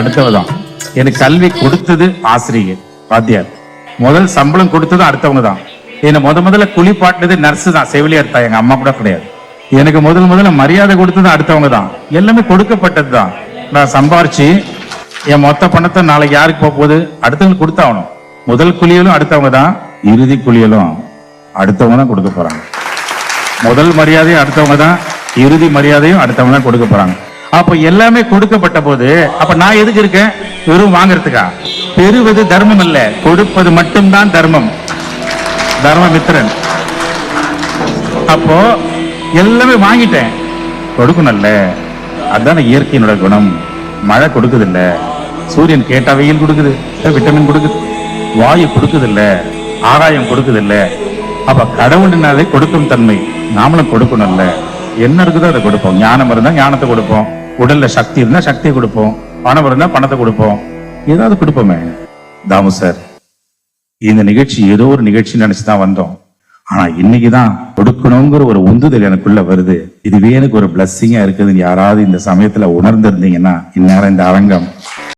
அடுத்தவதான் எனக்கு கல்வி கொடுத்தது ஆசிரியர் வாத்தியார். முதல் சம்பளம் கொடுத்தது அடுத்தவங்க தான் என்னை முத முதல்ல குளிப்பாட்டினது நர்ஸ் தான் செவிலியர் தான் எங்க அம்மா கூட கிடையாது. எனக்கு முதல் முதல்ல மரியாதை கொடுத்தது அடுத்தவங்க தான் எல்லாமே கொடுக்கப்பட்டது தான் நான் சம்பாரிச்சு என் மொத்த பணத்தை நாளைக்கு யாருக்கு போக போகுது அடுத்தவங்களுக்கு கொடுத்தாகணும். முதல் குளியலும் அடுத்தவங்க தான் இறுதி குளியலும் அடுத்தவங்க தான் கொடுக்க போறாங்க. முதல் மரியாதையும் அடுத்தவங்க தான் இறுதி மரியாதையும் அடுத்தவங்க தான் கொடுக்க போறாங்க. அப்ப எல்லாமே கொடுக்கப்பட்ட போது அப்ப நான் எதுக்கு இருக்கேன்? வெறும் வாங்குறதுக்கா? பெறுவது தர்மம் அல்ல கொடுப்பது மட்டும்தான் தர்மம். தர்மமித்திரன். அப்போ எல்லாமே வாங்கிட்டேன். கொடுக்கணும்ல அதான இயற்கையினோட குணம். மழை கொடுக்குது இல்ல சூரியன் கேட்டா வெயில் கொடுக்குது விட்டமின் கொடுக்குது. வாயு கொடுக்குது இல்ல ஆகாயம் கொடுக்குது இல்ல அப்ப கடவுளினாலே கொடுக்கும் தன்மை. நாமளும் கொடுக்கணும்ல என்ன இருக்குதோ அதை கொடுப்போம். ஞானம் இருந்தா ஞானத்தை கொடுப்போம். உடல்ல சக்தி இருந்தா சக்தியை கொடுப்போம். பணம் இருந்தா பணத்தை கொடுப்போம். ஏதாவது கொடுப்போமே. தாமு சார் இந்த நிகழ்ச்சி ஏதோ ஒரு நிகழ்ச்சி நினைச்சுதான் வந்தோம். ஆனா இன்னைக்குதான் கொடுக்கணுங்கிற ஒரு உந்துதல் எனக்குள்ள வருது. இதுவே எனக்கு ஒரு பிளஸ்ஸிங்கா இருக்குதுன்னு யாராவது இந்த சமயத்துல உணர்ந்திருந்தீங்கன்னா இந்நேரம் இந்த அரங்கம்